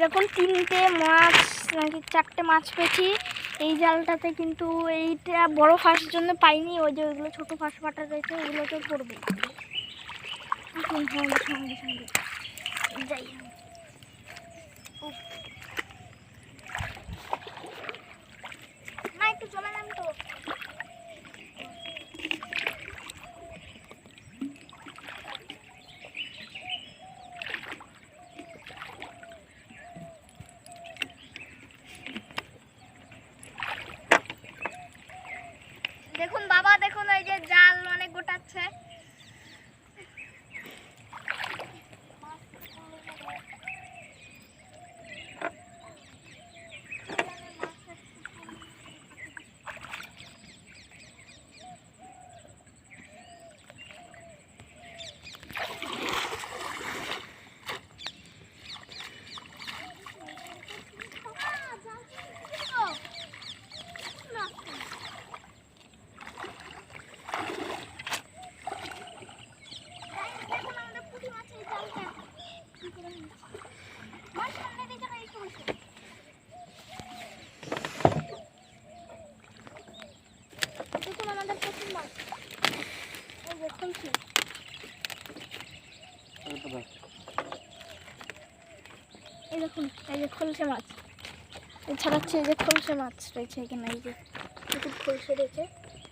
দেখুন তিনটে মাছ, নাকি চারটে মাছ পেয়েছি। এই জালটাতে কিন্তু এইটা বড় ফাঁসের জন্য পাইনি, ওই যে ওইগুলো ছোটো ফাঁস ফাটা রয়েছে ওগুলোতে পড়বে সঙ্গে সঙ্গে। দেখুন বাবা দেখুন ওই যে জাল অনেক গোটাচ্ছে দেখুন আমাদের পুঁটি মাছের জালটা কি করে নিচ্ছে। মাছ সামনে দিয়ে যাবে, একটু বসে। দেখুন আমাদের প্রচুর মাছ এই দেখুন এই যে খলসে মাছ। এছাড়া হচ্ছে এই যে খলসে মাছ রয়েছে এখানে এই যে দেখুন খলসে রয়েছে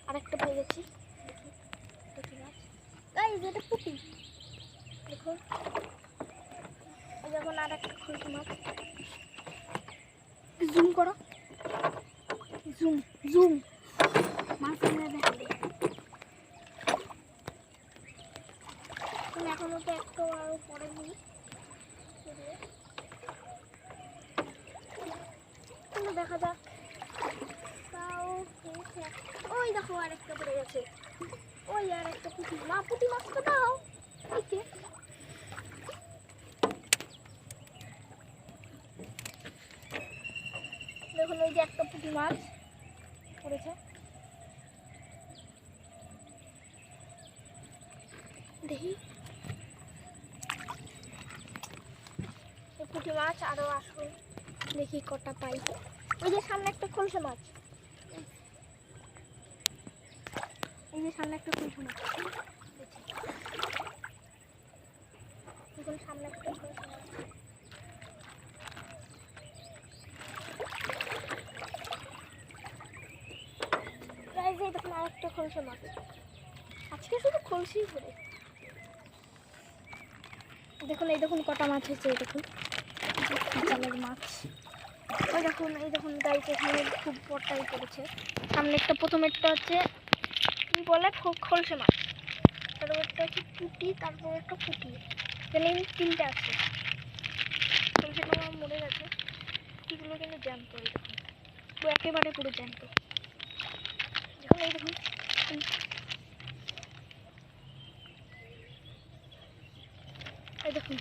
আরেকটা পেয়ে গেছি পুঁটি দেখুন আর জুম করো। Zoom zoom. দেখা যাক। তাও। ওই দেখো আর একটা পড়ে গেছে। ওই আর একটা পুঁটি। মা, পুঁটি মাছটা দাও এই যে। দেখুন ওই যে একটা পুঁটি মাছ। পড়েছে। দেখি। পুঁটি মাছ আরও আসুন। দেখি কটা পাই। ওই যে সামনে একটা খলসে মাছ। এই যে সামনে একটা খলসে মাছ। সামনে একটা খলসে মাছ Guys, এই দেখুন আরেকটা খলসে মাছ আজকে শুধু খলসেই দেখুন, এই দেখুন কটা মাছ হয়েছে দেখুন। মাছ। ওই দেখুন, এই দেখুন এখানে খুব বড়টাই পড়েছে। সামনে একটা হচ্ছে বলে খলসে মাছ। তারপরটা হচ্ছে পুটি, তারপর একটা পুটি। এখানে তিনটে আছে। মরে গেছে। পুটিগুলো কিন্তু জ্যান্ত, এই দেখুন। একেবারে পুরো জ্যান্ত। দেখুন, এই দেখুন। দেখুন।